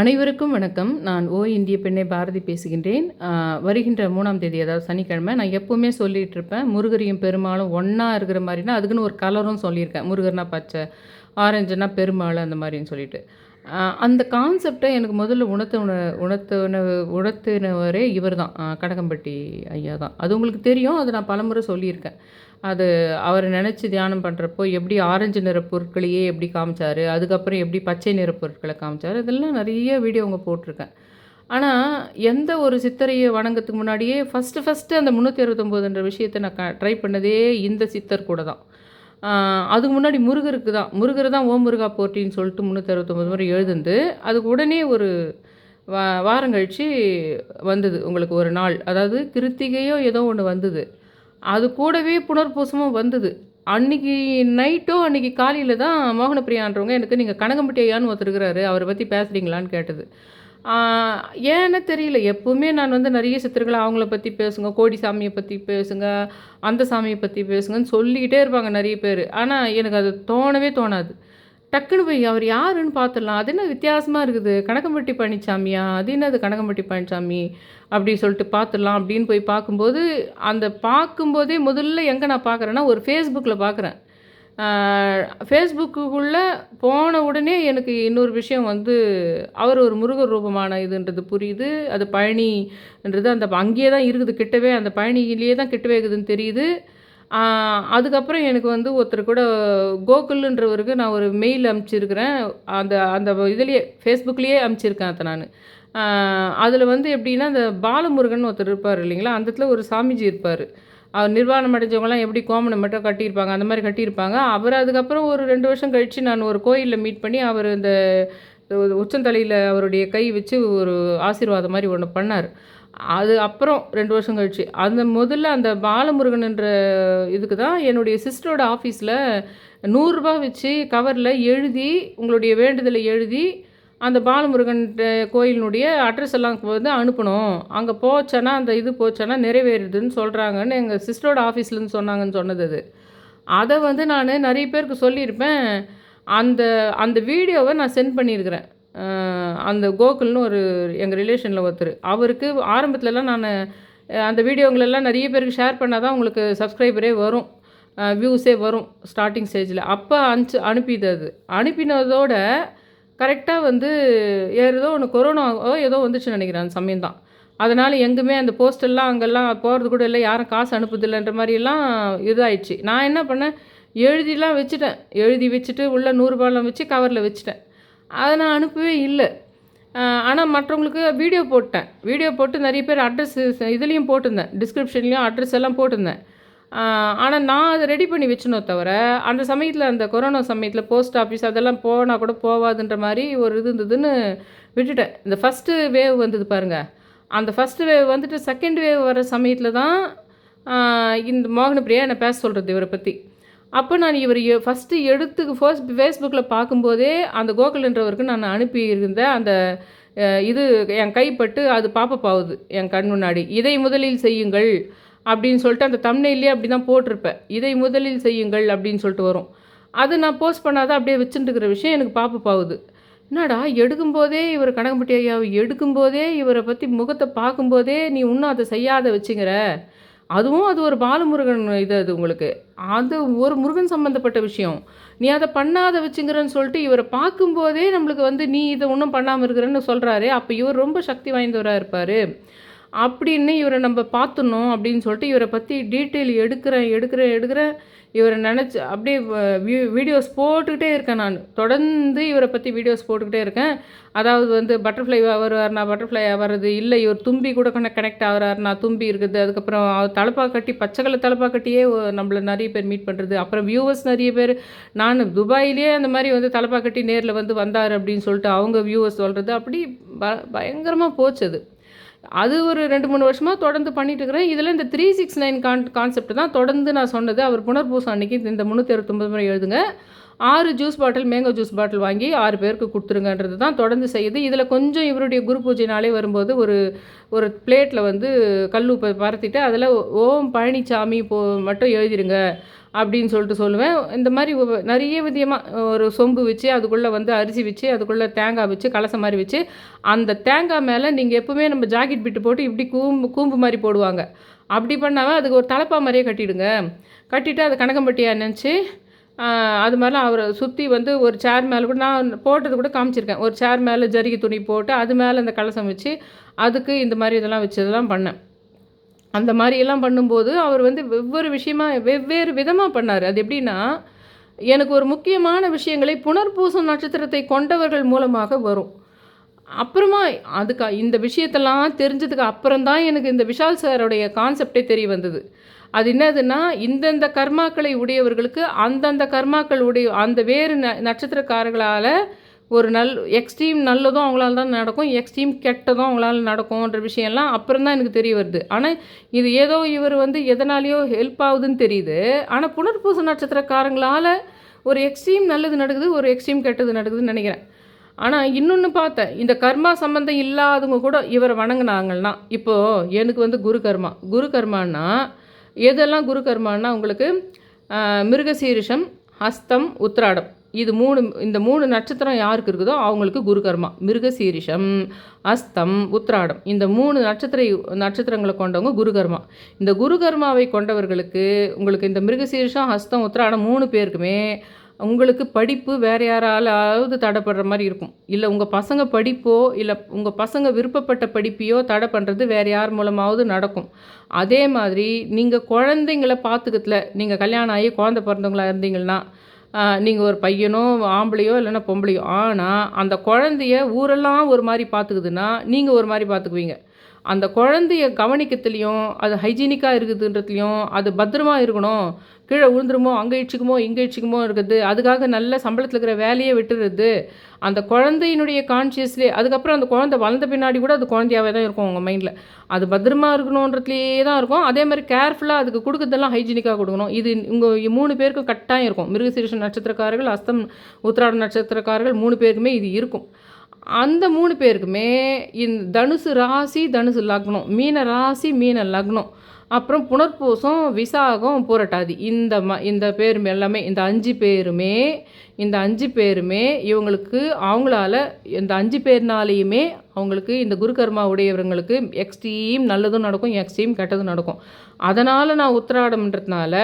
அனைவருக்கும் வணக்கம். நான் ஓ இந்திய பெண்ணை பாரதி பேசுகின்றேன். வருகின்ற மூணாம் தேதி அதாவது சனிக்கிழமை நான் எப்போவுமே சொல்லிகிட்டு இருப்பேன் முருகரையும் பெருமாளும் ஒன்றா இருக்கிற மாதிரினா அதுக்குன்னு ஒரு கலரும் சொல்லியிருக்கேன். முருகர்னா பச்சை ஆரஞ்சுனா பெருமாள் அந்த மாதிரின்னு சொல்லிட்டு. அந்த கான்செப்டை எனக்கு முதல்ல உணர்த்தின உணர்த்தின உணர்த்தினவரே இவர் தான் கடகம்பட்டி ஐயா தான். அது உங்களுக்கு தெரியும் அது நான் பலமுறை சொல்லியிருக்கேன். அது அவர் நினச்சி தியானம் பண்ணுறப்போ எப்படி ஆரஞ்சு நிற பொருட்களையே எப்படி காமிச்சாரு அதுக்கப்புறம் எப்படி பச்சை நிற பொருட்களை காமிச்சாரு இதெல்லாம் நிறைய வீடியோ அவங்க போட்டிருக்கேன். ஆனால் எந்த ஒரு சித்தரையை வணங்கத்துக்கு முன்னாடியே ஃபஸ்ட்டு ஃபஸ்ட்டு அந்த முந்நூற்றி அறுபத்தொம்போதுன்ற விஷயத்தை நான் க ட்ரை பண்ணதே இந்த சித்தர் கூட தான். அதுக்கு முன்னாடி முருகருக்கு தான். முருகர் தான் ஓம் முருகா போற்றின்னு சொல்லிட்டு முந்நூற்றி அறுபத்தொம்பது முறை எழுதுந்து அதுக்கு உடனே ஒரு வா வாரம் கழித்து வந்தது உங்களுக்கு ஒரு நாள். அதாவது கிருத்திகையோ ஏதோ ஒன்று வந்தது. அது கூடவே புனர்பூசமும் வந்தது. அன்னைக்கு நைட்டோ அன்றைக்கி காலையில் தான் மோகனப்பிரியான்றவங்க எனக்கு நீங்கள் கனகம்பட்டி ஐயான்னு ஒருத்தருக்கிறாரு அவரை பற்றி பேசுகிறீங்களான்னு கேட்டது. ஏன்னு தெரியல. எப்பவுமே நான் வந்து நிறைய சித்தர்களை அவங்கள பற்றி பேசுங்க கோடி சாமியை பற்றி பேசுங்க அந்த சாமியை பற்றி பேசுங்கன்னு சொல்லிக்கிட்டே இருப்பாங்க நிறைய பேர். ஆனால் எனக்கு அது தோணவே தோணாது. டக்குன்னு போய் அவர் யாருன்னு பார்த்துடலாம் அது என்ன வித்தியாசமாக இருக்குது? கனகம்பட்டி பழனிசாமியா அது என்னது கனகம்பட்டி பழனிசாமி அப்படி சொல்லிட்டு பார்த்துடலாம் அப்படின்னு போய் பார்க்கும்போது அந்த பார்க்கும்போதே முதல்ல எங்கே நான் பார்க்குறேன்னா ஒரு ஃபேஸ்புக்கில் பார்க்குறேன் ஃபேஸ்புக்குள்ளே போன உடனே எனக்கு இன்னொரு விஷயம் வந்து அவர் ஒரு முருகர் ரூபமான இதுன்றது புரியுது. அது பழனின்றது அந்த அங்கேயே தான் இருக்குது கிட்டவே அந்த பழனியிலேயே தான் கிட்டவே இருக்குதுன்னு தெரியுது. அதுக்கப்புறம் எனக்கு வந்து ஒருத்தர் கூட கோகுல்ன்றவருக்கு நான் ஒரு மெயில் அனுப்பிச்சிருக்கிறேன் அந்த அந்த இதுலேயே ஃபேஸ்புக்லேயே அனுப்பிச்சிருக்கேன் அதை நான். அதில் வந்து எப்படின்னா அந்த பாலமுருகன் ஒருத்தர் இருப்பார் இல்லைங்களா? அந்த இடத்துல ஒரு சாமிஜி இருப்பார். அவர் நிர்வாணம் அடைஞ்சவங்கலாம் எப்படி கோமணம் மட்டும் கட்டியிருப்பாங்க அந்த மாதிரி கட்டியிருப்பாங்க. அவர் அதுக்கப்புறம் ஒரு ரெண்டு வருஷம் கழித்து நான் ஒரு கோயிலில் மீட் பண்ணி அவர் இந்த உச்சந்தலையில் அவருடைய கை வச்சு ஒரு ஆசீர்வாதம் மாதிரி ஒன்று பண்ணார். அது அப்புறம் ரெண்டு வருஷம் கழிச்சு. அந்த முதல்ல அந்த பாலமுருகன்ன்ற இதுக்கு தான் என்னுடைய சிஸ்டரோட ஆஃபீஸில் நூறுரூபா வச்சு கவரில் எழுதி உங்களுடைய வேண்டுதலை எழுதி அந்த பாலமுருகன் கோயிலினுடைய அட்ரஸ் எல்லாம் வந்து அனுப்பணும். அங்கே போச்சேன்னா அந்த இது போச்சேன்னா நிறைவேறுதுன்னு சொல்கிறாங்கன்னு எங்கள் சிஸ்டரோட ஆஃபீஸ்லேருந்து சொன்னாங்கன்னு சொன்னது அது. அதை வந்து நான் நிறைய பேருக்கு சொல்லியிருப்பேன். அந்த அந்த வீடியோவை நான் சென்ட் பண்ணியிருக்கிறேன். அந்த கோகுல்னு ஒரு எங்கள் ரிலேஷனில் ஒருத்தர். அவருக்கு ஆரம்பத்துலலாம் நான் அந்த வீடியோங்களெல்லாம் நிறைய பேருக்கு ஷேர் பண்ணால் தான் உங்களுக்கு சப்ஸ்கிரைபரே வரும். வியூஸே வரும் ஸ்டார்டிங் ஸ்டேஜில் அப்போ அனுப்பிச்சு அனுப்பிது அது. அனுப்பினதோட கரெக்டாக வந்து ஏதோ ஒன்று கொரோனாவோ ஏதோ வந்துச்சுன்னு நினைக்கிறேன் அந்த சமயம் தான் அதனால் எங்குமே அந்த போஸ்டெல்லாம் அங்கெல்லாம் போகிறது கூட இல்லை யாரும் காசு அனுப்புதில்லைன்ற மாதிரியெல்லாம் இதாயிடுச்சு. நான் என்ன பண்ணேன் எழுதிலாம் வச்சுட்டேன். எழுதி வச்சுட்டு உள்ளே நூறுரூபாலாம் வச்சு கவரில் வச்சுட்டேன். அதை நான் அனுப்பவே இல்லை. ஆனால் மற்றவங்களுக்கு வீடியோ போட்டேன். வீடியோ போட்டு நிறைய பேர் அட்ரஸ் இதுலேயும் போட்டிருந்தேன். டிஸ்கிரிப்ஷன்லேயும் அட்ரஸ் எல்லாம் போட்டிருந்தேன். ஆனால் நான் அதை ரெடி பண்ணி வச்சுனோ தவிர அந்த சமயத்தில் அந்த கொரோனா சமயத்தில் போஸ்ட் ஆஃபீஸ் அதெல்லாம் போனால் கூட போவாதுன்ற மாதிரி ஒரு இது இருந்ததுன்னு விட்டுட்டேன். இந்த ஃபஸ்ட்டு வேவ் வந்தது பாருங்கள் அந்த ஃபஸ்ட்டு வேவ் வந்துட்டு செகண்ட் வேவ் வர சமயத்தில் தான் இந்த மோகனப்பிரியா என்னை பேச சொல்கிறது இவரை பற்றி அப்போ நான் இவர் ஃபஸ்ட்டு எடுத்து ஃபர்ஸ்ட் ஃபேஸ்புக்கில் பார்க்கும்போதே அந்த கோகுல்ன்றவருக்கு நான் அனுப்பி அந்த இது என் கைப்பட்டு அது பாப்பப்பாகுது என் கண் முன்னாடி. இதை முதலில் செய்யுங்கள். அப்படின்னு சொல்லிட்டு அந்த தம்னையிலே அப்படி தான் போட்டிருப்பேன் இதை முதலில் செய்யுங்கள் அப்படின்னு சொல்லிட்டு வரும். அது நான் போஸ்ட் பண்ணாத அப்படியே வச்சுட்டுருக்கிற விஷயம் எனக்கு பாப்பப் ஆகுது. என்னடா எடுக்கும்போதே இவர் கனகம்பட்டி ஐயாவை எடுக்கும்போதே இவரை பற்றி முகத்தை பார்க்கும்போதே நீ இன்னும் அதை செய்யாத வச்சுங்கிற அதுவும் அது ஒரு பாலமுருகன் இது அது உங்களுக்கு. அது ஒரு முருகன் சம்மந்தப்பட்ட விஷயம். நீ அதை பண்ணாத வச்சுங்கிறன்னு சொல்லிட்டு இவரை பார்க்கும்போதே நம்மளுக்கு வந்து நீ இதை ஒன்றும் பண்ணாமல் இருக்கிறன்னு சொல்கிறாரு அப்போ இவர் ரொம்ப சக்தி வாய்ந்தவராக இருப்பார். அப்படின்னு இவரை நம்ம பார்த்துடணும் அப்படின்னு சொல்லிட்டு இவரை பற்றி டீட்டெயில் எடுக்கிறேன் எடுக்கிறேன் எடுக்கிறேன். இவரை நினச்சி அப்படியே வீடியோஸ் போட்டுக்கிட்டே இருக்கேன் நான். தொடர்ந்து இவரை பற்றி வீடியோஸ் போட்டுக்கிட்டே இருக்கேன். அதாவது வந்து பட்டர்ஃப்ளை வருவார்னா பட்டர்ஃப்ளை வர்றது இல்லை இவர் தும்பி கூட கனெக்ட் ஆகிறாருனா தும்பி இருக்குது. அதுக்கப்புறம் தலைப்பா தலப்பா கட்டி பச்சை கலர் தலப்பா கட்டியே நம்மள நிறைய பேர் மீட் பண்ணுறது அப்புறம் வியூவர்ஸ் நிறைய பேர் நான் துபாயிலே அந்த மாதிரி வந்து தலப்பா கட்டி நேரில் வந்து வந்தார் அப்படின்னு சொல்லிட்டு அவங்க வியூவர்ஸ் சொல்கிறது அப்படி ப பயங்கரமாக போச்சு அது. அது ஒரு ரெண்டு மூணு வருஷமாக தொடர்ந்து பண்ணிட்டு இருக்கிறேன் இதில் இந்த three six nine con concept தான் தொடர்ந்து நான் சொன்னது. அவர் புனர்பூசம் அன்றைக்கி இந்த முந்நூற்றி அறுபத்தொம்பது முறை எழுதுங்க. ஆறு juice bottle mango juice bottle வாங்கி ஆறு பேருக்கு கொடுத்துருங்கன்றது தான் தொடர்ந்து செய்யுது. இதில் கொஞ்சம் இவருடைய குரு பூஜைனாலே வரும்போது ஒரு ஒரு பிளேட்டில் வந்து கல் உப்பை பரத்திட்டு அதில் ஓம் பழனிசாமி போ மட்டும் எழுதிடுங்க அப்படின்னு சொல்லிட்டு சொல்லுவேன். இந்த மாதிரி நிறைய விதமாக ஒரு சொம்பு வச்சு அதுக்குள்ளே வந்து அரிசி வச்சு அதுக்குள்ளே தேங்காய் வச்சு கலசம் மாதிரி வச்சு அந்த தேங்காய் மேலே நீங்கள் எப்போவுமே நம்ம ஜாக்கெட் பிட்டு போட்டு இப்படி கூம்பு கூம்பு மாதிரி போடுவாங்க. அப்படி பண்ணாமல் அதுக்கு ஒரு தலைப்பா மாதிரியே கட்டிடுங்க. கட்டிவிட்டு அது கனகம்பட்டியாக நினச்சி அது மாதிரிலாம் அவரை சுற்றி வந்து ஒரு சேர் மேலே கூட நான் போட்டது கூட காமிச்சிருக்கேன். ஒரு சேர் மேலே ஜரிகை துணி போட்டு அது மேலே அந்த கலசம் வச்சு அதுக்கு இந்த மாதிரி இதெல்லாம் வச்சு இதெல்லாம் பண்ணேன். அந்த மாதிரியெல்லாம் பண்ணும்போது அவர் வந்து வெவ்வேறு விஷயமாக வெவ்வேறு விதமாக பண்ணார். அது எப்படின்னா எனக்கு ஒரு முக்கியமான விஷயங்களை புனர்பூசம் நட்சத்திரத்தை கொண்டவர்கள் மூலமாக வரும். அப்புறமா அதுக்கு இந்த விஷயத்தெல்லாம் தெரிஞ்சதுக்கு அப்புறம்தான் எனக்கு இந்த விஷால் சாரோடைய கான்செப்டே தெரிய வந்தது. அது என்னதுன்னா இந்தந்த கர்மாக்களை உடையவர்களுக்கு அந்தந்த கர்மாக்கள் உடைய அந்த வேறு ந நட்சத்திரக்காரர்களால் ஒரு நல் எக்ஸ்ட்ரீம் நல்லதும் அவங்களால தான் நடக்கும் எக்ஸ்ட்ரீம் கெட்டதும் அவங்களால நடக்கும்ன்ற விஷயம்லாம் அப்புறம் தான் எனக்கு தெரிய வருது. ஆனால் இது ஏதோ இவர் வந்து எதனாலேயோ ஹெல்ப் ஆகுதுன்னு தெரியுது. ஆனால் புனர்பூச நட்சத்திரக்காரங்களால் ஒரு எக்ஸ்ட்ரீம் நல்லது நடக்குது ஒரு எக்ஸ்ட்ரீம் கெட்டது நடக்குதுன்னு நினைக்கிறேன். ஆனால் இன்னொன்று பார்த்தேன். இந்த கர்மா சம்பந்தம் இல்லாதவங்க கூட இவரை வணங்கினாங்கன்னா இப்போது எனக்கு வந்து குரு கர்மா. குரு கர்மான்னா எதெல்லாம் குரு கர்மான்னா உங்களுக்கு மிருகசீரிஷம் ஹஸ்தம் உத்திராடம். இது மூணு இந்த மூணு நட்சத்திரம் யாருக்கு இருக்குதோ அவங்களுக்கு குரு கர்மா. மிருகசீரிஷம் அஸ்தம் உத்ராடம் இந்த மூணு நட்சத்திர நட்சத்திரங்களை கொண்டவங்க குரு கர்மா. இந்த குரு கர்மாவை கொண்டவர்களுக்கு உங்களுக்கு இந்த மிருகசீரிஷம் ஹஸ்தம் உத்ராடம் மூணு பேருக்குமே உங்களுக்கு படிப்பு வேறு யாராலாவது தடைப்படுற மாதிரி இருக்கும். இல்லை உங்கள் பசங்க படிப்போ இல்லை உங்கள் பசங்க விருப்பப்பட்ட படிப்பையோ தடை பண்ணுறது வேறு யார் மூலமாவது நடக்கும். அதே மாதிரி நீங்கள் குழந்தைங்கள பார்த்துக்கத்தில் நீங்கள் கல்யாணம் ஆகி குழந்தை பிறந்தவங்களா இருந்தீங்கன்னா நீங்கள் ஒரு பையனோ ஆம்பளையோ இல்லைன்னா பொம்பளையோ ஆனால் அந்த குழந்தைய ஊரெல்லாம் ஒரு மாதிரி பார்த்துக்குதுன்னா நீங்கள் ஒரு மாதிரி பார்த்துக்குவீங்க அந்த குழந்தைய கவனிக்கத்துலேயும் அது ஹைஜீனிக்காக இருக்குதுன்றதுலையும் அது பத்திரமா இருக்கணும். கீழே விழுந்துருமோ அங்கே இடிச்சுக்குமோ இங்கே இடிச்சுக்குமோ இருக்குது. அதுக்காக நல்ல சம்பளத்தில் இருக்கிற வேலையை விட்டுருது அந்த குழந்தையினுடைய கான்ஷியஸ்லேயே அதுக்கப்புறம் அந்த குழந்தை வளர்ந்த பின்னாடி கூட அது குழந்தையாவே தான் இருக்கும் உங்கள் மைண்டில் அது பத்திரமா இருக்கணுன்றதுலேயே தான் இருக்கும். அதே மாதிரி கேர்ஃபுல்லாக அதுக்கு கொடுக்குறதெல்லாம் ஹைஜீனிக்காக கொடுக்கணும். இது உங்கள் மூணு பேருக்கும் கட்டாயம் இருக்கும். மிருகசீரிஷ நட்சத்திரக்காரர்கள் அஸ்தம் உத்திராட நட்சத்திரக்காரர்கள் மூணு பேருக்குமே இது இருக்கும். அந்த மூணு பேருக்குமே இந்த தனுசு ராசி தனுசு லக்னம். மீன ராசி மீன லக்னம். அப்புறம் புனர்பூசம் விசாகம் புரட்டாதி. இந்த ம இந்த பேரும் எல்லாமே இந்த அஞ்சு பேருமே இந்த அஞ்சு பேருமே இவங்களுக்கு அவங்களால இந்த அஞ்சு பேர்னாலேயுமே அவங்களுக்கு இந்த குருகர்மா உடையவங்களுக்கு எக்ஸ்ட்ரீம் நல்லதும் நடக்கும் எக்ஸ்ட்ரீம் கெட்டதும் நடக்கும். அதனால் நான் உத்திராடம்ன்றதுனால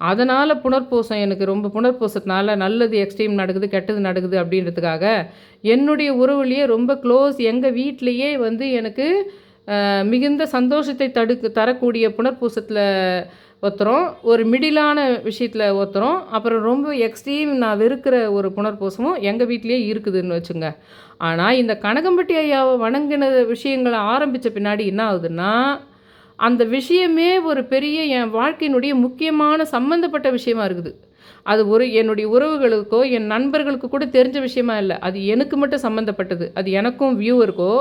அதனால் புனர்பூசம் எனக்கு ரொம்ப புனர்பூசத்தினால நல்லது எக்ஸ்ட்ரீம் நடக்குது கெட்டது நடக்குது அப்படின்றதுக்காக என்னுடைய உறவுலேயே ரொம்ப க்ளோஸ் எங்கள் வீட்டிலையே வந்து எனக்கு மிகுந்த சந்தோஷத்தை தடுக்கு தரக்கூடிய புனர்பூசத்தில் ஒருத்தரும் ஒரு மிடிலான விஷயத்தில் ஒருத்தரும் அப்புறம் ரொம்ப எக்ஸ்ட்ரீம் நான் வெறுக்கிற ஒரு புனர்பூசமும் எங்கள் வீட்டிலேயே இருக்குதுன்னு வச்சுங்க. ஆனால் இந்த கனகம்பட்டி ஐயாவை வணங்கின விஷயங்களை ஆரம்பித்த பின்னாடி என்ன ஆகுதுன்னா அந்த விஷயமே ஒரு பெரிய என் வாழ்க்கையினுடைய முக்கியமான சம்மந்தப்பட்ட விஷயமா இருக்குது. அது ஒரு என்னுடைய உறவுகளுக்கோ என் நண்பர்களுக்கு கூட தெரிஞ்ச விஷயமா இல்லை. அது எனக்கு மட்டும் சம்மந்தப்பட்டது அது எனக்கும் வியூவருக்கோ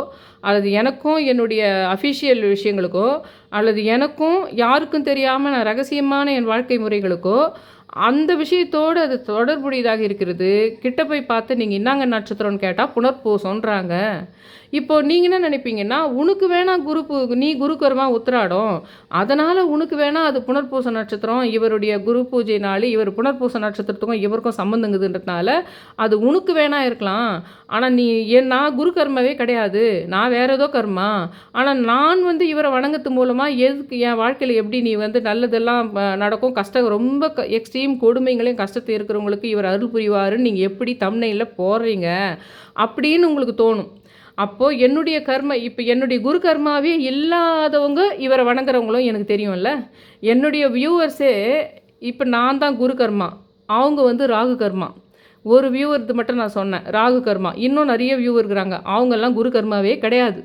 அல்லது எனக்கும் என்னுடைய அஃபிஷியல் விஷயங்களுக்கோ அல்லது எனக்கும் யாருக்கும் தெரியாமல் நான் ரகசியமான என் வாழ்க்கை முறைகளுக்கோ அந்த விஷயத்தோடு அது தொடர்புடையதாக இருக்கிறது. கிட்ட போய் பார்த்து நீங்கள் இன்னாங்க நட்சத்திரம்னு கேட்டால் புனர்பூசன்றாங்க. இப்போ நீங்கள் என்ன நினைப்பீங்கன்னா உனக்கு வேணா குருப்பு நீ குருக்கர்மா உத்திராடம். அதனால் உனக்கு வேணால் அது புனர்பூச நட்சத்திரம் இவருடைய குரு பூஜை நாள் இவர் புனர்பூச நட்சத்திரத்துக்கும் இவருக்கும் சம்மந்தங்குதுன்றதுனால அது உனக்கு வேணா இருக்கலாம். ஆனால் நீ என் நான் குரு கர்மாவே கிடையாது. நான் வேறு ஏதோ கர்மா. ஆனால் நான் வந்து இவரை வணங்கத்து மூலமாக எதுக்கு என் வாழ்க்கையில் எப்படி நீ வந்து நல்லதெல்லாம் நடக்கும்? கஷ்டம் ரொம்ப க எக்ஸ்ட்ரீம் கொடுமைங்களையும் கஷ்டத்தை இருக்கிறவங்களுக்கு இவர் அருள் புரிவாருன்னு நீங்கள் எப்படி தம்னையில் போடுறீங்க? அப்படின்னு உங்களுக்கு தோணும். அப்போது என்னுடைய கர்ம இப்போ என்னுடைய குரு கர்மாவே இல்லாதவங்க இவரை வணங்குறவங்களும் எனக்கு தெரியும்ல. என்னுடைய வியூவர்ஸே இப்போ நான் தான் குரு கர்மா. அவங்க வந்து ராகு கர்மா. ஒரு வியூவர்து மட்டும் நான் சொன்னேன். ராகு கர்மா. இன்னும் நிறைய வியூ இருக்கிறாங்க அவங்கெல்லாம் குரு கர்மாவே கிடையாது.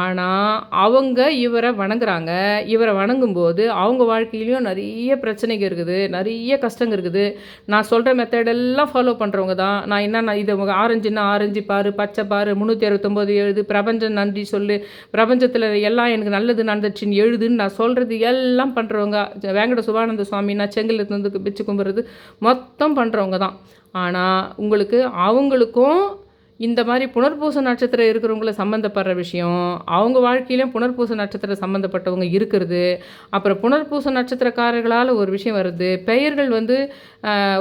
ஆனால் அவங்க இவரை வணங்குறாங்க. இவரை வணங்கும்போது அவங்க வாழ்க்கையிலையும் நிறைய பிரச்சனைகள் இருக்குது. நிறைய கஷ்டங்கள் இருக்குது. நான் சொல்கிற மெத்தடெல்லாம் ஃபாலோ பண்ணுறவங்க தான். நான் என்னென்ன இது ஆரஞ்சுன்னா ஆரஞ்சு பாரு பச்சை பாரு முந்நூற்றி அறுபத்தொம்போது எழுது பிரபஞ்சம் நன்றி சொல்லு பிரபஞ்சத்தில் எல்லாம் எனக்கு நல்லது நடந்துச்சுன்னு எழுதுன்னு நான் சொல்கிறது எல்லாம் பண்ணுறவங்க வேங்கட சுபானந்த சுவாமி நான் செங்கில் வந்து பிச்சு கும்பிட்றது மொத்தம் பண்ணுறவங்க தான். ஆனால் உங்களுக்கு அவங்களுக்கும் இந்த மாதிரி புனர்பூச நட்சத்திரம் இருக்கிறவங்கள சம்மந்தப்படுற விஷயம் அவங்க வாழ்க்கையிலும் புனர்பூச நட்சத்திரம் சம்மந்தப்பட்டவங்க இருக்கிறது அப்புறம் புனர்பூச நட்சத்திரக்காரர்களால் ஒரு விஷயம் வருது பெயர்கள் வந்து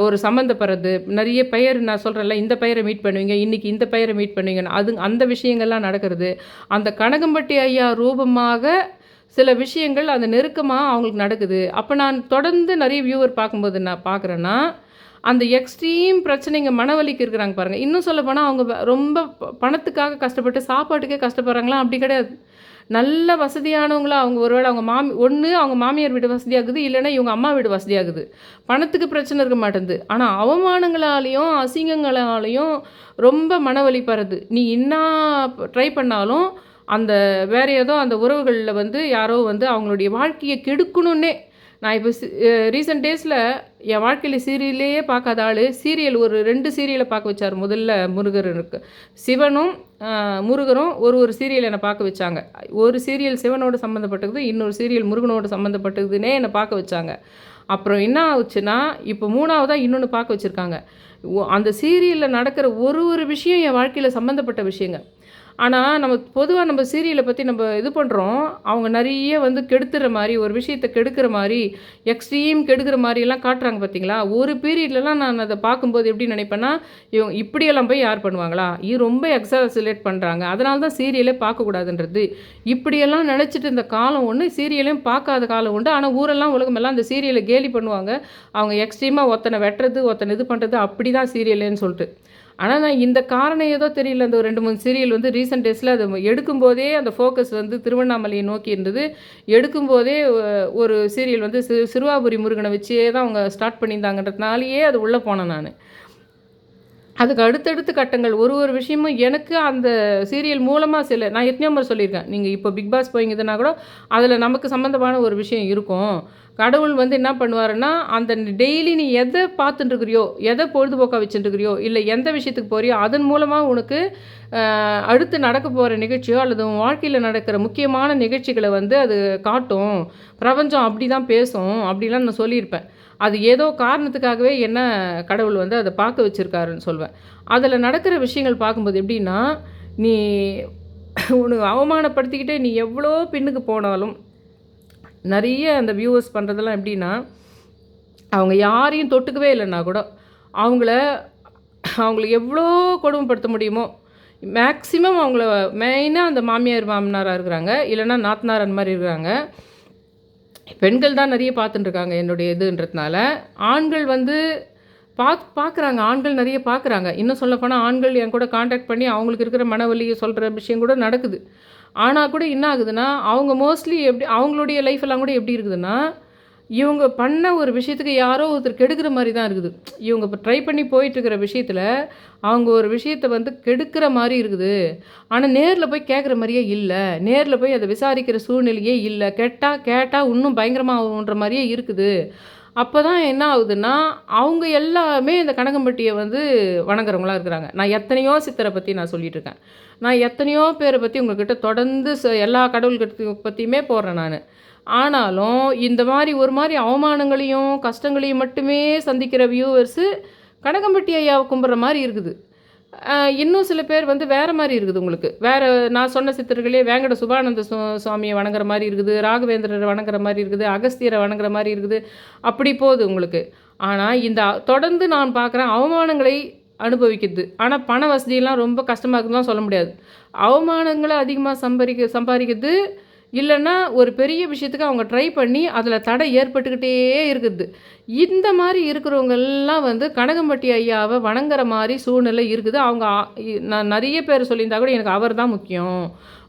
ஒரு சம்மந்தப்படுறது நிறைய பெயர் நான் சொல்கிறேன்ல இந்த பெயரை மீட் பண்ணுவீங்க இன்றைக்கி இந்த பெயரை மீட் பண்ணுவீங்க அது அந்த விஷயங்கள்லாம் நடக்கிறது. அந்த கனகம்பட்டி ஐயா ரூபமாக சில விஷயங்கள் அந்த நெருக்கமாக அவங்களுக்கு நடக்குது. அப்போ நான் தொடர்ந்து நிறைய வியூவர் பார்க்கும்போது நான் பார்க்குறேன்னா அந்த எக்ஸ்ட்ரீம் பிரச்சனைங்க மனவலிக்கு இருக்கிறாங்க பாருங்கள் இன்னும் சொல்ல போனால் அவங்க ரொம்ப ப- பணத்துக்காக கஷ்டப்பட்டு சாப்பாட்டுக்கே கஷ்டப்படுறாங்களா அப்படி கிடையாது. நல்ல வசதியானவங்களா அவங்க ஒருவேளை அவங்க மாமி ஒன்று அவங்க மாமியார் வீடு வசதியாகுது இல்லைன்னா இவங்க அம்மா வீடு வசதியாகுது. பணத்துக்கு பிரச்சனை இருக்க மாட்டேங்குது ஆனால் அவமானங்களாலேயும் அசிங்கங்களாலேயும் ரொம்ப மனவலி படுறது நீ என்ன ட்ரை பண்ணாலும் அந்த வேற ஏதோ அந்த உறவுகளில் வந்து யாரோ வந்து அவங்களுடைய வாழ்க்கையை கெடுக்கணுன்னே நான் இப்போ ரீசெண்ட் டேஸில் என் வாழ்க்கையில் சீரியல்லையே பார்க்காத ஆள் சீரியல் ஒரு ரெண்டு சீரியலை பார்க்க வச்சார். முதல்ல முருகருக்கு. சிவனும் முருகரும் ஒரு ஒரு சீரியல் என்னை பார்க்க வச்சாங்க. ஒரு சீரியல் சிவனோடு சம்மந்தப்பட்டது இன்னொரு சீரியல் முருகனோடு சம்மந்தப்பட்டதுன்னே என்னை பார்க்க வச்சாங்க. அப்புறம் என்ன ஆச்சுன்னா இப்போ மூணாவதாக இன்னொன்று பார்க்க வச்சுருக்காங்க. அந்த சீரியலில் நடக்கிற ஒரு ஒரு விஷயம் என் வாழ்க்கையில் சம்மந்தப்பட்ட விஷயங்கள் ஆனால் நம்ம பொதுவாக நம்ம சீரியலை பற்றி நம்ம இது பண்ணுறோம் அவங்க நிறைய வந்து கெடுத்துற மாதிரி ஒரு விஷயத்தை கெடுக்கிற மாதிரி எக்ஸ்ட்ரீம் கெடுக்கிற மாதிரி எல்லாம் காட்டுறாங்க பார்த்தீங்களா? ஒரு பீரியட்லலாம் நான் அதை பார்க்கும்போது எப்படி நினைப்பேன்னா இவங்க இப்படியெல்லாம் போய் யார் பண்ணுவாங்களா? இது ரொம்ப எக்ஸாசிலேட் பண்ணுறாங்க அதனால தான் சீரியலே பார்க்கக்கூடாதுன்றது. இப்படியெல்லாம் நினச்சிட்டு இந்த காலம் ஒன்று சீரியலையும் பார்க்காத காலம் உண்டு ஆனால் ஊரெல்லாம் உலகமெல்லாம் அந்த சீரியலை கேலி பண்ணுவாங்க. அவங்க எக்ஸ்ட்ரீமாக ஒருத்தனை வெட்டுறது ஒருத்தனை இது பண்ணுறது அப்படி தான் சீரியலேன்னு சொல்லிட்டு. ஆனால் நான் இந்த காரணம் ஏதோ தெரியல. அந்த ஒரு ரெண்டு மூணு சீரியல் வந்து ரீசெண்ட் டேஸில் அது எடுக்கும்போதே அந்த ஃபோக்கஸ் வந்து திருவண்ணாமலையை நோக்கி இருந்தது. எடுக்கும்போதே ஒரு சீரியல் வந்து சிறு சிறுவாபுரி முருகனை வச்சே தான் அவங்க ஸ்டார்ட் பண்ணியிருந்தாங்கன்றதுனாலேயே அது உள்ளே போனேன் நான். அதுக்கு அடுத்தடுத்து கட்டங்கள். ஒரு ஒரு விஷயமும் எனக்கு அந்த சீரியல் மூலமாக சில நான் எத்தனையோ முறை சொல்லியிருக்கேன். நீங்கள் இப்போ பிக் பாஸ் போய்ங்குதுன்னா கூட அதில் நமக்கு சம்மந்தமான ஒரு விஷயம் இருக்கும். கடவுள் வந்து என்ன பண்ணுவாருன்னா அந்த டெய்லி நீ எதை பார்த்துட்டுருக்குறியோ எதை பொழுதுபோக்காக வச்சுட்டுருக்குறியோ இல்லை எந்த விஷயத்துக்கு போறியோ அதன் மூலமாக உனக்கு அடுத்து நடக்க போகிற நிகழ்ச்சியோ அல்லது உன் வாழ்க்கையில் நடக்கிற முக்கியமான நிகழ்ச்சிகளை வந்து அது காட்டும். பிரபஞ்சம் அப்படி தான் பேசும். அப்படிலாம் நான் சொல்லியிருப்பேன். அது ஏதோ காரணத்துக்காகவே என்ன கடவுள் வந்து அதை பார்க்க வச்சுருக்காருன்னு சொல்வேன். அதில் நடக்கிற விஷயங்கள் பார்க்கும்போது எப்படின்னா நீ உனக்கு அவமானப்படுத்திக்கிட்டே நீ எவ்வளோ பின்னுக்கு போனாலும் நிறைய அந்த வியூவர்ஸ் பண்ணுறதெல்லாம் எப்படின்னா அவங்க யாரையும் தொட்டுக்கவே இல்லைன்னா கூட அவங்கள அவங்கள எவ்வளோ கொடுமைப்படுத்த முடியுமோ மேக்ஸிமம் அவங்கள மெயினாக அந்த மாமியார் மாமனாராக இருக்கிறாங்க இல்லைன்னா நாத்தனார் அந்த மாதிரி இருக்கிறாங்க. பெண்கள் தான் நிறைய பார்த்துட்டுருக்காங்க என்னுடைய இதுன்றதுனால. ஆண்கள் வந்து பாக் பார்க்குறாங்க ஆண்கள் நிறைய பார்க்குறாங்க. இன்னும் சொல்லப்போனால் ஆண்கள் என் கூட காண்டாக்ட் பண்ணி அவங்களுக்கு இருக்கிற மனவலியை சொல்கிற விஷயம் கூட நடக்குது. ஆனால் கூட என்ன ஆகுதுன்னா அவங்க மோஸ்ட்லி எப்படி அவங்களுடைய லைஃப் எல்லாம் கூட எப்படி இருக்குதுன்னா இவங்க பண்ண ஒரு விஷயத்துக்கு யாரோ ஒருத்தர் கெடுக்கிற மாதிரி தான் இருக்குது. இவங்க இப்போ ட்ரை பண்ணி போயிட்டுருக்கிற விஷயத்தில் அவங்க ஒரு விஷயத்தை வந்து கெடுக்கிற மாதிரி இருக்குது. ஆனால் நேரில் போய் கேட்குற மாதிரியே இல்லை. நேரில் போய் அதை விசாரிக்கிற சூழ்நிலையே இல்லை. கேட்டால் கேட்டால் இன்னும் பயங்கரமாகன்ற மாதிரியே இருக்குது. அப்போ தான் என்ன ஆகுதுன்னா அவங்க எல்லாமே இந்த கனகம்பட்டியை வந்து வணங்குறவங்களா இருக்கிறாங்க. நான் எத்தனையோ சித்தரை பற்றி நான் சொல்லிகிட்டு இருக்கேன் நான் எத்தனையோ பேரை பற்றி உங்கள்கிட்ட தொடர்ந்து ச- எல்லா கடவுள்கிட்ட பற்றியுமே போடுறேன் நான். ஆனாலும் இந்த மாதிரி ஒரு மாதிரி அவமானங்களையும் கஷ்டங்களையும் மட்டுமே சந்திக்கிற வியூவர்ஸு கனகம்பட்டி ஐயாவை கும்பிட்ற மாதிரி இருக்குது. இன்னும் சில பேர் வந்து வேறு மாதிரி இருக்குது உங்களுக்கு. வேறு நான் சொன்ன சித்தர்களே வேங்கட சுபானந்த சுவாமியை வணங்குற மாதிரி இருக்குது ராகவேந்திரரை வணங்குற மாதிரி இருக்குது அகஸ்தியரை வணங்குற மாதிரி இருக்குது. அப்படி போகுது உங்களுக்கு. ஆனால் இந்த தொடர்ந்து நான் பார்க்குறேன் அவமானங்களை அனுபவிக்குது ஆனால் பண வசதியெல்லாம் ரொம்ப கஷ்டமாக இருக்குன்னு தான் சொல்ல முடியாது. அவமானங்களை அதிகமாக சம்பாதிக்க சம்பாதிக்கிறது இல்லைன்னா ஒரு பெரிய விஷயத்துக்கு அவங்க ட்ரை பண்ணி அதில் தடை ஏற்பட்டுக்கிட்டே இருக்குது. இந்த மாதிரி இருக்கிறவங்க எல்லாம் வந்து கனகம்பட்டி ஐயாவை வணங்குற மாதிரி சூழ்நிலை இருக்குது. அவங்க நான் நிறைய பேர் சொல்லியிருந்தா கூட எனக்கு அவர் தான் முக்கியம்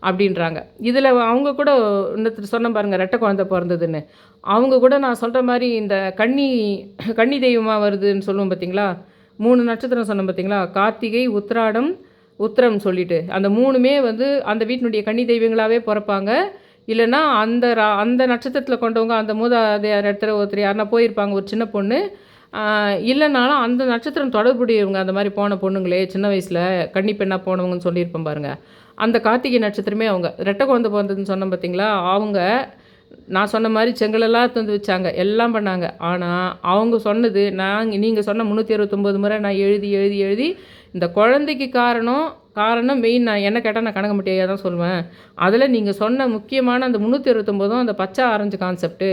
அப்படின்றாங்க. இதில் அவங்க கூட இன்னொருத்தர் சொன்ன பாருங்கள் ரெட்டை குழந்தை பிறந்ததுன்னு. அவங்க கூட நான் சொல்கிற மாதிரி இந்த கன்னி கன்னி தெய்வமாக வருதுன்னு சொல்லுவோம் பார்த்தீங்களா மூணு நட்சத்திரம் சொன்னோம் பார்த்தீங்களா கார்த்திகை உத்திராடம் உத்திரம் சொல்லிட்டு. அந்த மூணுமே வந்து அந்த வீட்டினுடைய கன்னி தெய்வங்களாகவே பிறப்பாங்க. இல்லைன்னா அந்த ரா- அந்த நட்சத்திரத்தில் கொண்டவங்க அந்த மூதாதையார் இடத்துல ஒருத்தர் யாருன்னா போயிருப்பாங்க ஒரு சின்ன பொண்ணு. இல்லைனாலும் அந்த நட்சத்திரம் தொடர்புடையவங்க அந்த மாதிரி போன பொண்ணுங்களே சின்ன வயசில் கன்னி பெண்ணாக போனவங்கன்னு சொல்லியிருப்பேன் பாருங்கள் அந்த கார்த்திகை நட்சத்திரமே அவங்க. ரெட்டை குழந்தை பிறந்ததுன்னு சொன்னோம் பார்த்தீங்களா அவங்க நான் சொன்ன மாதிரி செங்கலெல்லாம் தந்து வச்சாங்க. எல்லாம் பண்ணாங்க. ஆனால் அவங்க சொன்னது நான் நீங்கள் சொன்ன முந்நூற்றி அறுபத்தொம்போது முறை நான் எழுதி எழுதி எழுதி இந்த குழந்தைக்கு காரணம் காரணம் மெயின் நான் என்ன கேட்டால் நான் கணக்க முட்டையாக தான் சொல்லுவேன். அதில் நீங்கள் சொன்ன முக்கியமான அந்த முந்நூற்றி இருபத்தொம்போதும் அந்த பச்சை ஆரஞ்சு கான்செப்ட்டு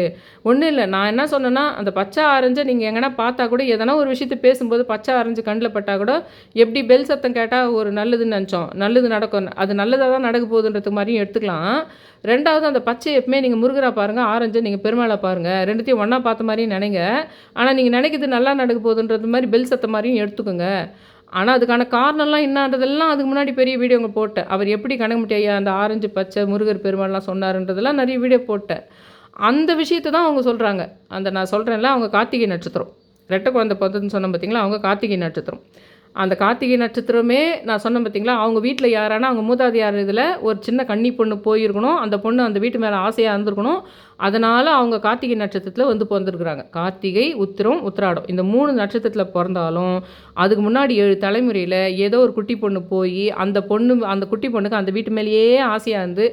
ஒன்றும் இல்லை நான் என்ன சொன்னேன்னா அந்த பச்சை ஆரஞ்சை நீங்கள் எங்கன்னா பார்த்தா கூட எதனா ஒரு விஷயத்தை பேசும்போது பச்சை ஆரஞ்சு கண்ணில் பட்டால் கூட எப்படி பெல் சத்தம் கேட்டால் ஒரு நல்லதுன்னு நினச்சோம். நல்லது நடக்கும். அது நல்லதாக தான் நடக்க போகுதுன்றது மாதிரியும் எடுத்துக்கலாம். ரெண்டாவது அந்த பச்சை எப்பவுமே நீங்கள் முருகரா பாருங்கள் ஆரஞ்சு நீங்கள் பெருமாளை பாருங்கள் ரெண்டுத்தையும் ஒன்றா பார்த்த மாதிரியும் நினைங்க. ஆனால் நீங்கள் நினைக்கிறது நல்லா நடக்க போகுதுன்றது மாதிரி பெல் சத்தம் மாதிரியும் எடுத்துக்கோங்க. ஆனால் அதுக்கான காரணம்லாம் என்னன்றதெல்லாம் அதுக்கு முன்னாடி பெரிய வீடியோங்க போட்டேன். அவர் எப்படி கனகமுட்டி ஐயா அந்த ஆரஞ்சு பச்சை முருகர் பெருமாள்லாம் சொன்னார்ன்றதெல்லாம் நிறைய வீடியோ போட்டேன். அந்த விஷயத்தை தான் அவங்க சொல்கிறாங்க அந்த நான் சொல்கிறேன்ல அவங்க கார்த்திகை நட்சத்திரம். ரெட்டை குழந்தை பிறந்ததுன்னு சொன்னேன் பார்த்தீங்களா அவங்க கார்த்திகை நட்சத்திரம். அந்த கார்த்திகை நட்சத்திரமே நான் சொன்னேன் பார்த்தீங்களா அவங்க வீட்டில் யாரானா அவங்க மூதாதையார் இதில் ஒரு சின்ன கன்னி பொண்ணு போயிருக்கணும். அந்த பொண்ணு அந்த வீட்டு மேலே ஆசையாக இருந்திருக்கணும். அதனால் அவங்க கார்த்திகை நட்சத்திரத்தில் வந்து பிறந்திருக்கிறாங்க. கார்த்திகை உத்திரம் உத்திராடம். இந்த மூணு நட்சத்திரத்தில் பிறந்தாலும் அதுக்கு முன்னாடி ஏழு தலைமுறையில் ஏதோ ஒரு குட்டி பொண்ணு போய் அந்த பொண்ணு அந்த குட்டி பொண்ணுக்கு அந்த வீட்டு மேலேயே ஆசையாக இருந்து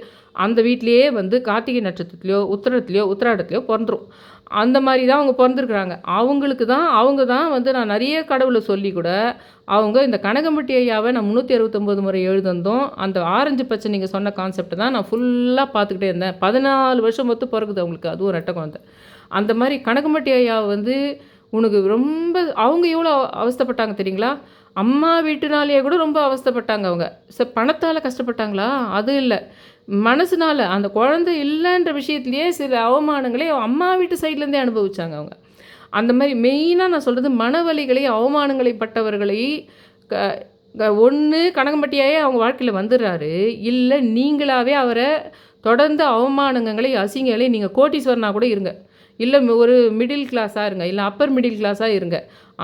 அந்த வீட்லேயே வந்து கார்த்திகை நட்சத்திரத்துலையோ உத்திரத்துலையோ உத்திராடத்துலையோ பிறந்துரும். அந்த மாதிரி தான் அவங்க பிறந்திருக்கிறாங்க. அவங்களுக்கு தான் அவங்க தான் வந்து நான் நிறைய கடவுளை சொல்லி கூட அவங்க இந்த கனகம்பட்டி ஐயாவை நான் முந்நூற்றி அறுபத்தொம்போது முறை எழுதந்தோம் அந்த ஆரஞ்சு பச்சை நீங்கள் சொன்ன கான்செப்ட் தான் நான் ஃபுல்லாக பார்த்துக்கிட்டே இருந்தேன். பதினாலு வருஷம் மொத்தம் பிறகுது அவங்களுக்கு. அதுவும் ரெட்டை குழந்தை. அந்த மாதிரி கனகமட்டி ஐயா வந்து உனக்கு ரொம்ப அவங்க எவ்வளோ அவஸ்தைப்பட்டாங்க தெரியுங்களா? அம்மா வீட்டுனாலேயே கூட ரொம்ப அவஸ்தைப்பட்டாங்க அவங்க. ச பணத்தால் கஷ்டப்பட்டாங்களா? அது இல்லை. மனசுனால் அந்த குழந்தை இல்லைன்ற விஷயத்துலேயே சில அவமானங்களை அம்மா வீட்டு சைட்லேருந்தே அனுபவிச்சாங்க அவங்க. அந்த மாதிரி மெயினாக நான் சொல்கிறது மனவலிகளை அவமானங்களை பட்டவர்களை க ஒன்று கனகம்பட்டியாயே அவங்க வாழ்க்கையில் வந்துடுறாரு. இல்லை நீங்களாகவே அவரை தொடர்ந்து அவமானங்களை அசிங்கங்களை நீங்கள் கோட்டீஸ்வரனாக கூட இருங்க. இல்லை ஒரு மிடில் கிளாஸாக இருங்க இல்லை அப்பர் மிடில் கிளாஸாக இருங்க.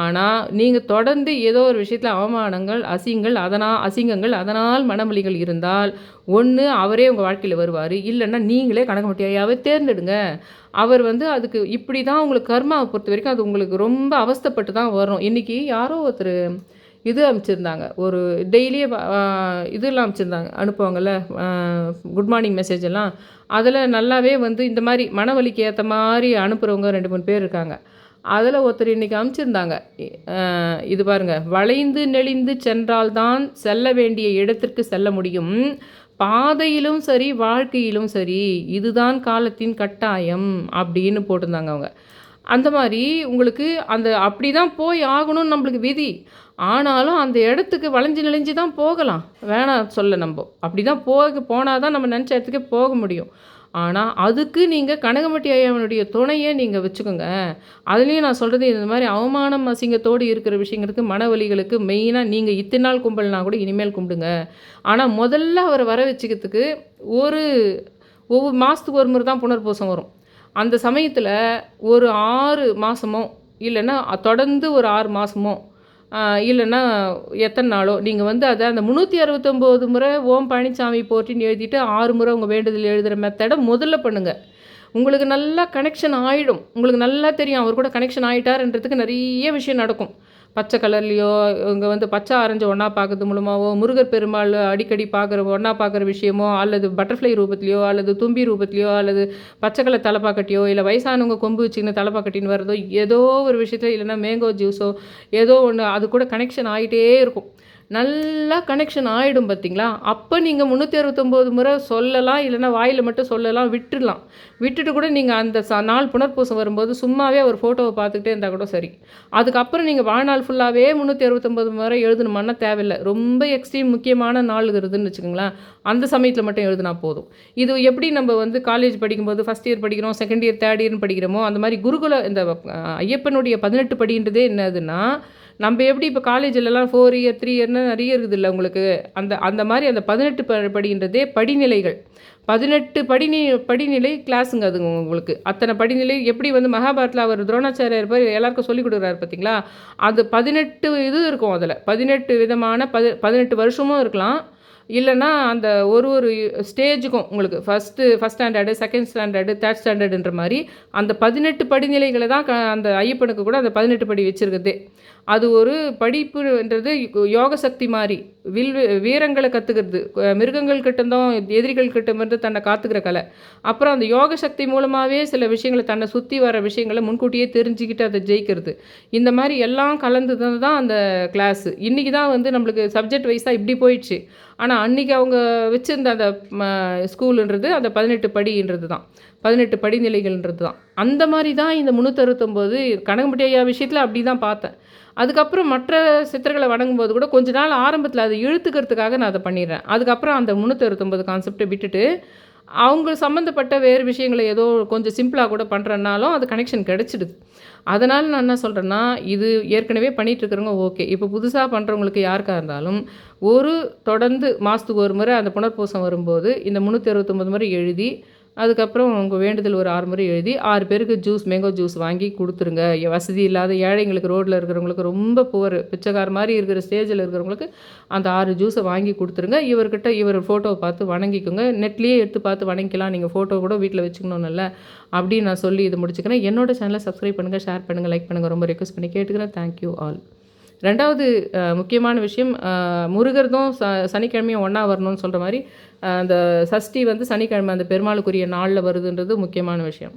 ஆனால் நீங்கள் தொடர்ந்து ஏதோ ஒரு விஷயத்தில் அவமானங்கள் அசிங்கள் அதனால் அசிங்கங்கள் அதனால் மனமொழிகள் இருந்தால் ஒன்று அவரே உங்கள் வாழ்க்கையில் வருவார். இல்லைன்னா நீங்களே கணக்கமட்டியாவே தேர்ந்தெடுங்க. அவர் வந்து அதுக்கு இப்படி தான் உங்களுக்கு கர்மாவை பொறுத்த வரைக்கும் அது உங்களுக்கு ரொம்ப அவஸ்தப்பட்டு தான் வரும் இன்றைக்கி யாரோ ஒருத்தர் இது அமைச்சிருந்தாங்க. ஒரு டெய்லியே இதெல்லாம் அமைச்சிருந்தாங்க. அனுப்புவாங்கள்ல குட் மார்னிங் மெசேஜ் எல்லாம். அதில் நல்லாவே வந்து இந்த மாதிரி மனவலிக்கு ஏற்ற மாதிரி அனுப்புகிறவங்க ரெண்டு மூணு பேர் இருக்காங்க. அதில் ஒருத்தர் இன்றைக்கி அனுப்பிச்சிருந்தாங்க இது பாருங்கள் வளைந்து நெளிந்து சென்றால்தான் செல்ல வேண்டிய இடத்திற்கு செல்ல முடியும். பாதையிலும் சரி வாழ்க்கையிலும் சரி இதுதான் காலத்தின் கட்டாயம் அப்படின்னு போட்டிருந்தாங்க அவங்க. அந்த மாதிரி உங்களுக்கு அந்த அப்படி தான் போய் ஆகணும்னு நம்மளுக்கு விதி. ஆனாலும் அந்த இடத்துக்கு வளைஞ்சு நெளிஞ்சு தான் போகலாம். வேணாம் சொல்ல நம்ம அப்படி தான் போக போனால் தான் நம்ம நினச்ச இடத்துக்கே போக முடியும். ஆனால் அதுக்கு நீங்கள் கனகமட்டி ஐயாவனுடைய துணையை நீங்கள் வச்சுக்கோங்க. அதுலேயும் நான் சொல்கிறது இந்த மாதிரி அவமானம் அசிங்கத்தோடு இருக்கிற விஷயங்களுக்கு மனவலிகளுக்கு மெயினாக நீங்கள் இத்தனை நாள் கும்பல்னா கூட இனிமேல் கும்பிடுங்க. ஆனால் முதல்ல அவரை வர வச்சுக்கிறதுக்கு ஒரு ஒவ்வொரு மாதத்துக்கு ஒரு முறை தான் புனர்பூசம் வரும். அந்த சமயத்தில் ஒரு ஆறு மாதமோ இல்லைன்னா தொடர்ந்து ஒரு ஆறு மாதமோ இல்லைன்னா எத்தனை நாளோ? நீங்கள் வந்து அதை அந்த முந்நூற்றி அறுபத்தொம்போது முறை ஓம் பழனிசாமி போட்டின்னு எழுதிட்டு ஆறு முறை உங்கள் வேண்டுதல் எழுதுகிற மெத்தடை முதல்ல பண்ணுங்கள் உங்களுக்கு நல்லா கனெக்ஷன் ஆகிடும் உங்களுக்கு நல்லா தெரியும். அவர் கூட கனெக்ஷன் ஆகிட்டாருன்றதுக்கு நிறைய விஷயம் நடக்கும். பச்சை கலர்லேயோ இங்கே வந்து பச்சை ஆரஞ்சு ஒன்றா பார்க்கறது மூலமாகவோ முருகர் பெருமாள் அடிக்கடி பார்க்குற ஒன்றா பார்க்குற விஷயமோ அல்லது பட்டர்ஃப்ளை ரூபத்துலையோ அல்லது தும்பி ரூபத்துலையோ அல்லது பச்சை கலர் தலைப்பாக்கட்டியோ இல்லை வயசானவங்க கொம்பு வச்சுக்கின்னு தலைப்பாக்கட்டின்னு வர்றதோ ஏதோ ஒரு விஷயத்தில் இல்லைன்னா மேங்கோ ஜூஸோ ஏதோ ஒன்று அது கூட கனெக்ஷன் ஆகிட்டே இருக்கும். நல்லா கனெக்ஷன் ஆகிடும் பார்த்தீங்களா அப்போ நீங்கள் முந்நூற்றி அறுபத்தொம்போது முறை சொல்லலாம் இல்லைனா வாயில் மட்டும் சொல்லலாம் விட்டுடலாம். விட்டுட்டு கூட நீங்கள் அந்த ச நாள் புனர்பூசம் வரும்போது சும்மாவே ஒரு ஃபோட்டோவை பார்த்துக்கிட்டே இருந்தால் கூட சரி. அதுக்கப்புறம் நீங்கள் வாழ்நாள் ஃபுல்லாகவே முந்நூற்றி அறுபத்தொம்போது முறை எழுதணுமானா தேவையில்லை. ரொம்ப எக்ஸ்ட்ரீம் முக்கியமான நாள் இருக்குதுன்னு வச்சுக்கோங்களேன். அந்த சமயத்தில் மட்டும் எழுதினா போதும். இது எப்படி நம்ம வந்து காலேஜ் படிக்கும்போது ஃபஸ்ட் இயர் படிக்கிறோம் செகண்ட் இயர் தேர்ட் இயர்னு படிக்கிறோமோ அந்த மாதிரி குருகுல இந்த ஐயப்பனுடைய பதினெட்டு படின்றதே என்னதுன்னா நம்ம எப்படி இப்போ காலேஜிலலாம் ஃபோர் இயர் த்ரீ இயர்னு நிறைய இருக்குது இல்லை உங்களுக்கு? அந்த அந்த மாதிரி அந்த பதினெட்டு ப படின்றதே படிநிலைகள். பதினெட்டு படிநி படிநிலை கிளாஸுங்க அதுங்க உங்களுக்கு. அத்தனை படிநிலை எப்படி வந்து மகாபாரத்தில் அவர் துரோணாச்சாரியர் பேர் எல்லாருக்கும் சொல்லிக் கொடுக்குறாரு பார்த்தீங்களா அது பதினெட்டு இது இருக்கும் அதில். பதினெட்டு விதமான பதி பதினெட்டு வருஷமும் இருக்கலாம். இல்லைன்னா அந்த ஒரு ஒரு ஸ்டேஜுக்கும் உங்களுக்கு first first standard second standard third ஸ்டாண்டர்டுன்ற மாதிரி அந்த பதினெட்டு படிநிலைகளை தான் க அந்த ஐயப்பனுக்கு கூட அந்த பதினெட்டு படி வச்சுருக்குதே. அது ஒரு படிப்புன்றது யோக சக்தி மாதிரி. வில் வீரங்களை கற்றுக்கிறது மிருகங்கள் கிட்டேருந்தும் எதிரிகள் கிட்டமிருந்து தன்னை காத்துக்கிற கலை. அப்புறம் அந்த யோக சக்தி மூலமாகவே சில விஷயங்களை தன்னை சுற்றி வர விஷயங்களை முன்கூட்டியே தெரிஞ்சுக்கிட்டு அதை ஜெயிக்கிறது. இந்த மாதிரி எல்லாம் கலந்தது தான் அந்த கிளாஸு இன்றைக்கி தான் வந்து நம்மளுக்கு சப்ஜெக்ட் வைஸாக இப்படி போயிடுச்சு. ஆனால் அன்றைக்கி அவங்க வச்சுருந்த அந்த ஸ்கூலுன்றது அந்த பதினெட்டு படின்றது தான். பதினெட்டு படிநிலைகள்ன்றது தான். அந்த மாதிரி தான் இந்த முந்நூற்றறுபத்தொம்போது கனகம்பட்டி ஐயா விஷயத்தில் அப்படி தான் பார்த்தேன். அதுக்கப்புறம் மற்ற சித்தர்களை வணங்கும்போது கூட கொஞ்ச நாள் ஆரம்பத்தில் அதை இழுத்துக்கிறதுக்காக நான் அதை பண்ணிடுறேன். அதுக்கப்புறம் அந்த முந்நூற்றறுபத்தொம்பது கான்செப்டை விட்டுட்டு அவங்க சம்மந்தப்பட்ட வேறு விஷயங்களை ஏதோ கொஞ்சம் சிம்பிளாக கூட பண்ணுறனாலும் அது கனெக்ஷன் கிடச்சிடுது. அதனால் நான் என்ன சொல்கிறேன்னா இது ஏற்கனவே பண்ணிகிட்ருக்கிறவங்க ஓகே இப்போ புதுசாக பண்ணுறவங்களுக்கு யாருக்காக இருந்தாலும் ஒரு தொடர்ந்து மாதத்துக்கு ஒரு முறை அந்த புனர்பூசம் வரும்போது இந்த முந்நூற்றி அறுபத்தொம்பது முறை எழுதி அதுக்கப்புறம் உங்கள் வேண்டுதல் ஒரு ஆறு முறை எழுதி ஆறு பேருக்கு ஜூஸ் மேங்கோ ஜூஸ் வாங்கி கொடுத்துருங்க. வசதி இல்லாத ஏழைங்களுக்கு ரோட்டில் இருக்கிறவங்களுக்கு ரொம்ப புவர் பிச்சைக்கார மாதிரி இருக்கிற ஸ்டேஜில் இருக்கிறவங்களுக்கு அந்த ஆறு ஜூஸை வாங்கி கொடுத்துருங்க. இவர்கிட்ட இவர் ஃபோட்டோவை பார்த்து வணங்கிக்கோங்க. நெட்லேயே எடுத்து பார்த்து வணங்கிக்கலாம். நீங்கள் ஃபோட்டோ கூட வீட்டில் வச்சுக்கணும்ல அப்படின்னு நான் சொல்லி இது முடிச்சுக்கிறேன். என்னோட சேனலை சப்ஸ்கிரைப் பண்ணுங்கள் ஷேர் பண்ணுங்கள் லைக் பண்ணுங்கள் ரொம்ப ரெக்வஸ்ட் பண்ணி கேட்டுக்கிறேன். தேங்க்யூ ஆல் ரெண்டாவது முக்கியமான விஷயம் முருகர்தும் ச சனிக்கிழமையும் ஒன்றா வரணும்னு சொல்கிற மாதிரி அந்த சஷ்டி வந்து சனிக்கிழமை அந்த பெருமாளுக்குரிய நாளில் வருதுன்றது முக்கியமான விஷயம்.